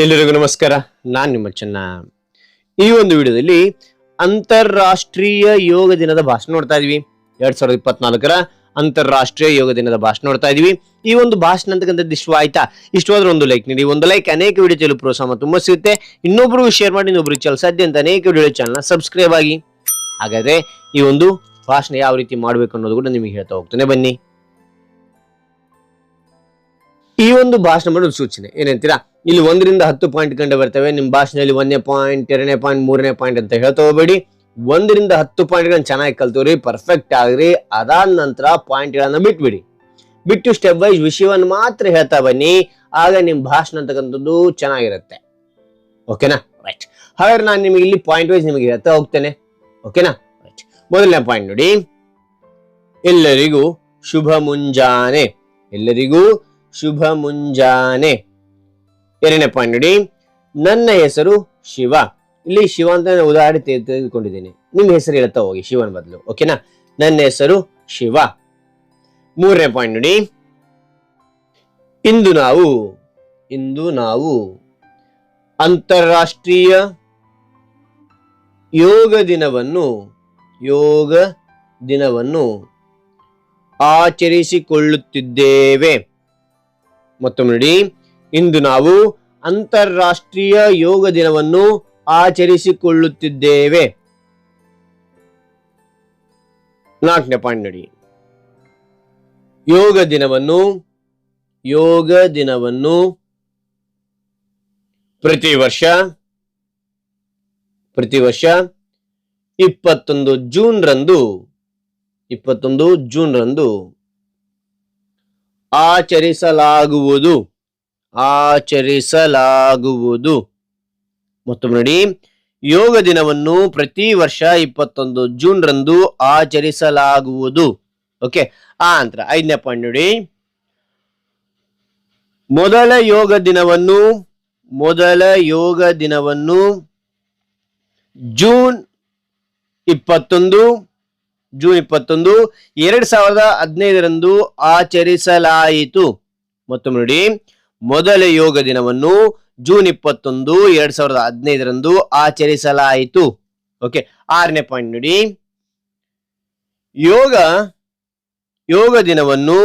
ಎಲ್ಲರಿಗೂ ನಮಸ್ಕಾರ. ನಾನು ನಿಮ್ಮ ಚೆನ್ನ. ಈ ಒಂದು ವಿಡಿಯೋದಲ್ಲಿ ಅಂತಾರಾಷ್ಟ್ರೀಯ ಯೋಗ ದಿನದ ಭಾಷಣ ನೋಡ್ತಾ ಇದೀವಿ. ಎರಡ್ ಸಾವಿರದ ಇಪ್ಪತ್ನಾಲ್ಕರ ಅಂತಾರಾಷ್ಟ್ರೀಯ ಯೋಗ ದಿನದ ಭಾಷಣ ನೋಡ್ತಾ ಇದೀವಿ. ಈ ಒಂದು ಭಾಷಣ ಅಂತಕ್ಕಂಥದ್ದು ಇಷ್ಟ ಆಯ್ತಾ? ಇಷ್ಟವಾದ್ರೆ ಒಂದು ಲೈಕ್ ನೀಡಿ. ಒಂದು ಲೈಕ್ ಅನೇಕ ವಿಡಿಯೋ ಚಲು ಪ್ರೋತ್ಸಾಹ ತುಂಬ ಸಿಗುತ್ತೆ ಇನ್ನೊಬ್ರು ಶೇರ್ ಮಾಡಿ ಇನ್ನೊಬ್ರು ಚಲ ಸಾಧ್ಯ ಅಂತ ಅನೇಕ ವಿಡಿಯೋ ಚಾನಲ್ನ ಸಬ್ಸ್ಕ್ರೈಬ್ ಆಗಿ. ಹಾಗಾದ್ರೆ ಈ ಒಂದು ಭಾಷಣ ಯಾವ ರೀತಿ ಮಾಡಬೇಕು ಅನ್ನೋದು ಕೂಡ ನಿಮಗೆ ಹೇಳ್ತಾ ಹೋಗ್ತೇನೆ. ಬನ್ನಿ. ಈ ಒಂದು ಭಾಷಣ ಒಂದು ಸೂಚನೆ. ಏನಂತೀರಾ? ಇಲ್ಲಿ ಒಂದರಿಂದ ಹತ್ತು ಪಾಯಿಂಟ್ ಕಂಡು ಬರ್ತವೆ. ನಿಮ್ಮ ಭಾಷಣದಲ್ಲಿ ಒಂದನೇ ಪಾಯಿಂಟ್ ಎರಡನೇ ಪಾಯಿಂಟ್ ಮೂರನೇ ಪಾಯಿಂಟ್ ಅಂತ ಹೇಳ್ತಾ ಹೋಗ್ಬೇಡಿ. ಒಂದರಿಂದ ಹತ್ತು ಪಾಯಿಂಟ್ಗಳನ್ನ ಚೆನ್ನಾಗಿ ಕಲ್ತವ್ರಿ ಪರ್ಫೆಕ್ಟ್ ಆಗ್ರಿ. ಅದಾದ ನಂತರ ಪಾಯಿಂಟ್ಗಳನ್ನ ಬಿಟ್ಬಿಡಿ. ಬಿಟ್ಟು ಸ್ಟೆಪ್ ವೈಸ್ ವಿಷಯವನ್ನು ಮಾತ್ರ ಹೇಳ್ತಾ ಬನ್ನಿ. ಆಗ ನಿಮ್ಮ ಭಾಷಣ ಅಂತಕ್ಕಂಥದ್ದು ಚೆನ್ನಾಗಿರುತ್ತೆ. ಓಕೆನಾ? ರೈಟ್ ಹಾಗಾದ್ರೆ ನಾನು ನಿಮಗೆ ಇಲ್ಲಿ ಪಾಯಿಂಟ್ ವೈಸ್ ನಿಮಗೆ ಹೇಳ್ತಾ ಹೋಗ್ತೇನೆ. ಓಕೆನಾ? ರೈಟ್ ಮೊದಲನೇ ಪಾಯಿಂಟ್ ನೋಡಿ. ಎಲ್ಲರಿಗೂ ಶುಭ ಮುಂಜಾನೆ. ಎಲ್ಲರಿಗೂ ಶುಭ ಮುಂಜಾನೆ ಎರಡನೇ ಪಾಯಿಂಟ್ ನೋಡಿ, ನನ್ನ ಹೆಸರು ಶಿವ. ಇಲ್ಲಿ ಶಿವ ಅಂತ ನಾನು ಉದಾಹರಣೆ ತೆಗೆ- ತೆಗೆದುಕೊಂಡಿದ್ದೇನೆ. ನಿಮ್ಮ ಹೆಸರು ಹೇಳ್ತಾ ಹೋಗಿ, ಶಿವನ ಬದಲು ಓಕೆನಾ ನನ್ನ ಹೆಸರು ಶಿವ. ಮೂರನೇ ಪಾಯಿಂಟ್ ನೋಡಿ, ಇಂದು ನಾವು ಇಂದು ನಾವು ಅಂತಾರಾಷ್ಟ್ರೀಯ ಯೋಗ ದಿನವನ್ನು ಯೋಗ ದಿನವನ್ನು ಆಚರಿಸಿಕೊಳ್ಳುತ್ತಿದ್ದೇವೆ. ಮತ್ತೊಮ್ಮೆ ನೋಡಿ. ಇಂದು ನಾವು ಅಂತಾರಾಷ್ಟ್ರೀಯ ಯೋಗ ದಿನವನ್ನು ಆಚರಿಸಿಕೊಳ್ಳುತ್ತಿದ್ದೇವೆ. ನಾಲ್ಕನೇ ಪಾಯಿಂಟ್ ನೋಡಿ. ಯೋಗ ದಿನವನ್ನು ಯೋಗ ದಿನವನ್ನು ಪ್ರತಿ ವರ್ಷ ಪ್ರತಿ ವರ್ಷ ಇಪ್ಪತ್ತೊಂದು ಜೂನ್ ರಂದು ಇಪ್ಪತ್ತೊಂದು ಜೂನ್ ರಂದು ಆಚರಿಸಲಾಗುವುದು. ಆಚರಿಸಲಾಗುವುದು. ಮತ್ತು ನೋಡಿ, ಯೋಗ ದಿನವನ್ನು ಪ್ರತಿ ವರ್ಷ ಇಪ್ಪತ್ತೊಂದು ಜೂನ್ ರಂದು ಆಚರಿಸಲಾಗುವುದು. ಓಕೆ, ಆ ನಂತರ ಐದನೇ ಪಾಯಿಂಟ್ ನೋಡಿ. ಮೊದಲ ಯೋಗ ದಿನವನ್ನು, ಮೊದಲ ಯೋಗ ದಿನವನ್ನು ಜೂನ್ ಇಪ್ಪತ್ತೊಂದು ಜೂನ್ ಇಪ್ಪತ್ತೊಂದು, ಎರಡ್ ಸಾವಿರದ ಹದಿನೈದರಂದು ಆಚರಿಸಲಾಯಿತು. ಮತ್ತೊಮ್ಮೆ ನೋಡಿ, ಮೊದಲ ಯೋಗ ದಿನವನ್ನು ಜೂನ್ ಇಪ್ಪತ್ತೊಂದು, ಎರಡ್ ಸಾವಿರದ ಹದಿನೈದರಂದು ಆಚರಿಸಲಾಯಿತು. ಓಕೆ, ಆರನೇ ಪಾಯಿಂಟ್ ನೋಡಿ. ಯೋಗ ಯೋಗ ದಿನವನ್ನು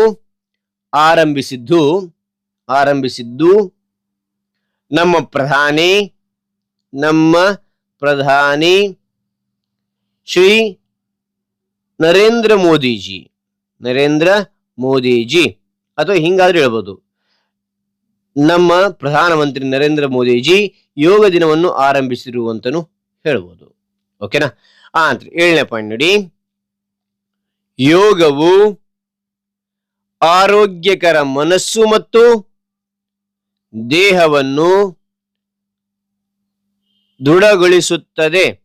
ಆರಂಭಿಸಿದ್ದು ಆರಂಭಿಸಿದ್ದು ನಮ್ಮ ಪ್ರಧಾನಿ ನಮ್ಮ ಪ್ರಧಾನಿ ಶ್ರೀ ನರೇಂದ್ರ ಮೋದಿಜಿ. ನರೇಂದ್ರ ಮೋದಿಜಿ. ಅಥವಾ ಹಿಂಗಾದ್ರೂ ಹೇಳ್ಬೋದು. ನಮ್ಮ ಪ್ರಧಾನಮಂತ್ರಿ ನರೇಂದ್ರ ಮೋದಿಜಿ ಯೋಗ ದಿನವನ್ನು ಆರಂಭಿಸಿರುವಂತನು ಹೇಳ್ಬೋದು. ಓಕೆನಾ? ಆ ಅಂತ ಏಳನೇ ಪಾಯಿಂಟ್ ನೋಡಿ. ಯೋಗವು ಆರೋಗ್ಯಕರ ಮನಸ್ಸು ಮತ್ತು ದೇಹವನ್ನು ದೃಢಗೊಳಿಸುತ್ತದೆ.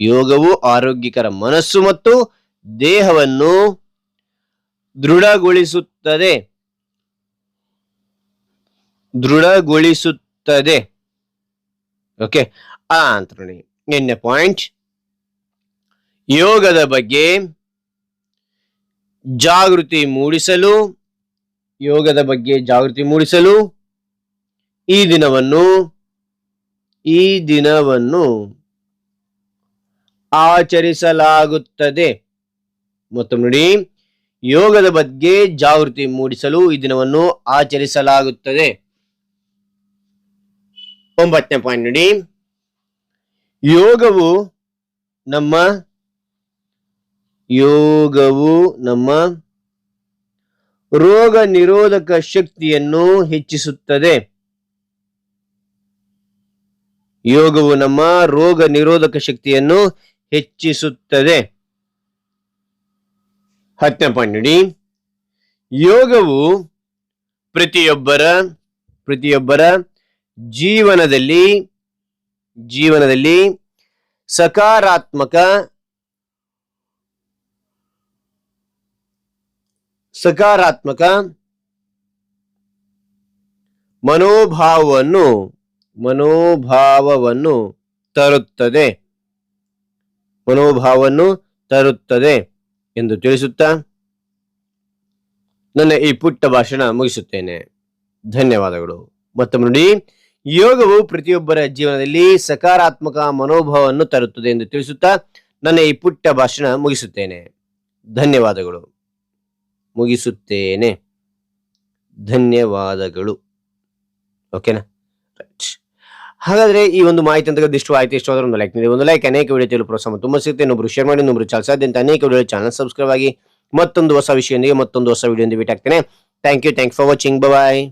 ಯೋಗವು ಆರೋಗ್ಯಕರ ಮನಸ್ಸು ಮತ್ತು ದೇಹವನ್ನು ದೃಢಗೊಳಿಸುತ್ತದೆ. ದೃಢಗೊಳಿಸುತ್ತದೆ. ಓಕೆ ಆ ಎಣ್ಣೆ ಪಾಯಿಂಟ್ ಯೋಗದ ಬಗ್ಗೆ ಜಾಗೃತಿ ಮೂಡಿಸಲು, ಯೋಗದ ಬಗ್ಗೆ ಜಾಗೃತಿ ಮೂಡಿಸಲು ಈ ದಿನವನ್ನು ಈ ದಿನವನ್ನು ಆಚರಿಸಲಾಗುತ್ತದೆ. ಮತ್ತು ನೋಡಿ, ಯೋಗದ ಬಗ್ಗೆ ಜಾಗೃತಿ ಮೂಡಿಸಲು ಈ ದಿನವನ್ನು ಆಚರಿಸಲಾಗುತ್ತದೆ. ಒಂಬತ್ತನೇ ಪಾಯಿಂಟ್ ನೋಡಿ, ಯೋಗವು ನಮ್ಮ ಯೋಗವು ನಮ್ಮ ರೋಗ ನಿರೋಧಕ ಶಕ್ತಿಯನ್ನು ಹೆಚ್ಚಿಸುತ್ತದೆ. ಯೋಗವು ನಮ್ಮ ರೋಗ ನಿರೋಧಕ ಶಕ್ತಿಯನ್ನು ಹೆಚ್ಚಿಸುತ್ತದೆ. ಹತ್ತನೇ ಪಾಯಿಂಟ್ ನೋಡಿ. ಯೋಗವು ಪ್ರತಿಯೊಬ್ಬರ ಪ್ರತಿಯೊಬ್ಬರ ಜೀವನದಲ್ಲಿ ಜೀವನದಲ್ಲಿ ಸಕಾರಾತ್ಮಕ ಸಕಾರಾತ್ಮಕ ಮನೋಭಾವವನ್ನು ಮನೋಭಾವವನ್ನು ತರುತ್ತದೆ. ಮನೋಭಾವವನ್ನು ತರುತ್ತದೆ ಎಂದು ತಿಳಿಸುತ್ತಾ ನನ್ನ ಈ ಪುಟ್ಟ ಭಾಷಣ ಮುಗಿಸುತ್ತೇನೆ. ಧನ್ಯವಾದಗಳು. ಮತ್ತೊಮ್ಮೆ ನೋಡಿ, ಯೋಗವು ಪ್ರತಿಯೊಬ್ಬರ ಜೀವನದಲ್ಲಿ ಸಕಾರಾತ್ಮಕ ಮನೋಭಾವವನ್ನು ತರುತ್ತದೆ ಎಂದು ತಿಳಿಸುತ್ತಾ ನನ್ನ ಈ ಪುಟ್ಟ ಭಾಷಣ ಮುಗಿಸುತ್ತೇನೆ. ಧನ್ಯವಾದಗಳು. ಮುಗಿಸುತ್ತೇನೆ. ಧನ್ಯವಾದಗಳು. ಓಕೆನಾ? ರೈಟ್. ಹಾಗಾದ್ರೆ ಈ ಒಂದು ಮಾಹಿತಿ ಅಂತ ಇಷ್ಟು, ಆಯ್ತು ಇಷ್ಟವಾದ್ರೆ ಒಂದು ಲೈಕ್ ನೀಡಿ. ಒಂದು ಲೈಕ್ ಅನೇಕ ವಿಡಿಯೋ ತಿಳಿಯಲು ಪ್ರೋತ್ಸಾಹ ತುಂಬ ಸಿಗುತ್ತೆ ಇನ್ನೊಬ್ರು ಶೇರ್ ಮಾಡಿ, ಇನ್ನೊಬ್ರು ಅಂತ ಅನೇಕ ವಿಡಿಯೋ ಚಾನಲ್ ಸಬ್ಸ್ಕ್ರೈಬ್ ಆಗಿ ಮತ್ತೊಂದು ಹೊಸ ವಿಷಯದೊಂದಿಗೆ ಮತ್ತೊಂದು ಹೊಸ video ಆಗ್ತೇನೆ. Thank you thank for watching bye